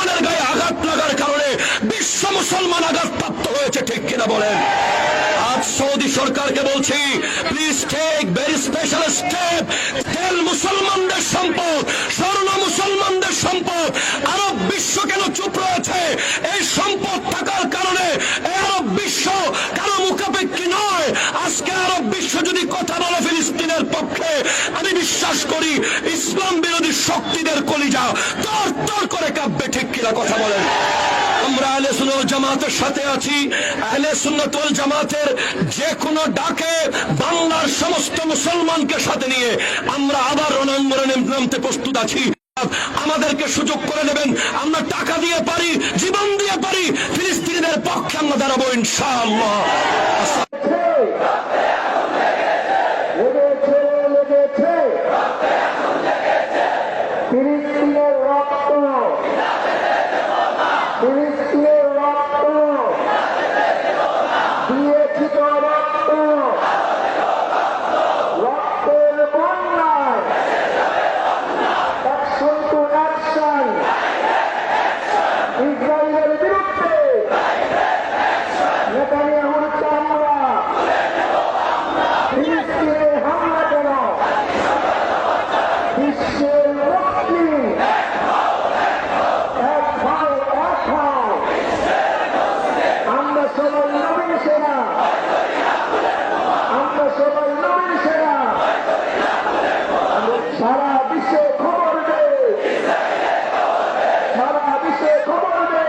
মুসলমানের গায়ে আঘাত লাগার কারণে বিশ্ব মুসলমান আঘাতপ্রাপ্ত হয়েছে, ঠিক কিনা বলেন? আজ সৌদি সরকারকে বলছি please take very special step তেল মুসলমানদের সম্পদ, স্বর্ণ মুসলমানদের সম্পদ, আরব বিশ্ব কেন চুপ রয়েছে? এই সম্পদ থাকার কারণে আরব বিশ্ব কারও মুখাপেক্ষী নয় আজকে আরব বিশ্ব যদি কথা বলে ফিলিস্তিনের পক্ষে আমি বিশ্বাস করি, ইসলাম বিরোধী শক্তিদের কলিজা, তর তর করে কাঁপবে, ঠিক কিনা কথা বলেন? আমরা আহলে সুন্নাত জামাতের সাথে আছি। আহলে সুন্নাতুল জামাতের যে কোনো ডাকে বাংলার সমস্ত মুসলমানকে সাথে নিয়ে আমরা আবার রণাঙ্গনে নামতে প্রস্তুত আছি। আমাদেরকে সুযোগ করে নেবেন। আমরা টাকা দিয়ে পারি, জীবন দিয়ে পারি, ফিলিস্তিনিদের পক্ষে আমরা দাঁড়াবো ইনশাআল্লাহ লেগেছে লেগেছে ফিলিস্তিনের রক্ত ফিলিস্তিনের রক্ত দিয়েছি তো রক্ত রক্তের বন্যায় অ্যাকশন টু অ্যাকশন ইসরায়েলের বিরুদ্ধে নেতানিয়াহুর চামড়া ফিলিস্তিনে হামলা কেন বিশ্বের মুসলিম এক ভাই এক ভাই আমরা সবাই নবীন সেনা আমরা সবাই নবীন সেনা সারা বিশ্বে খবর দে সারা বিশ্বে খবর দে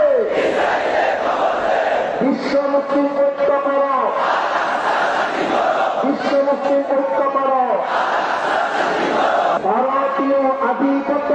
বিশ্ব মুসলিম ঐক্য করো বিশ্ব মুসলিম ঐক্য করো ভারতীয় আধিপত্য।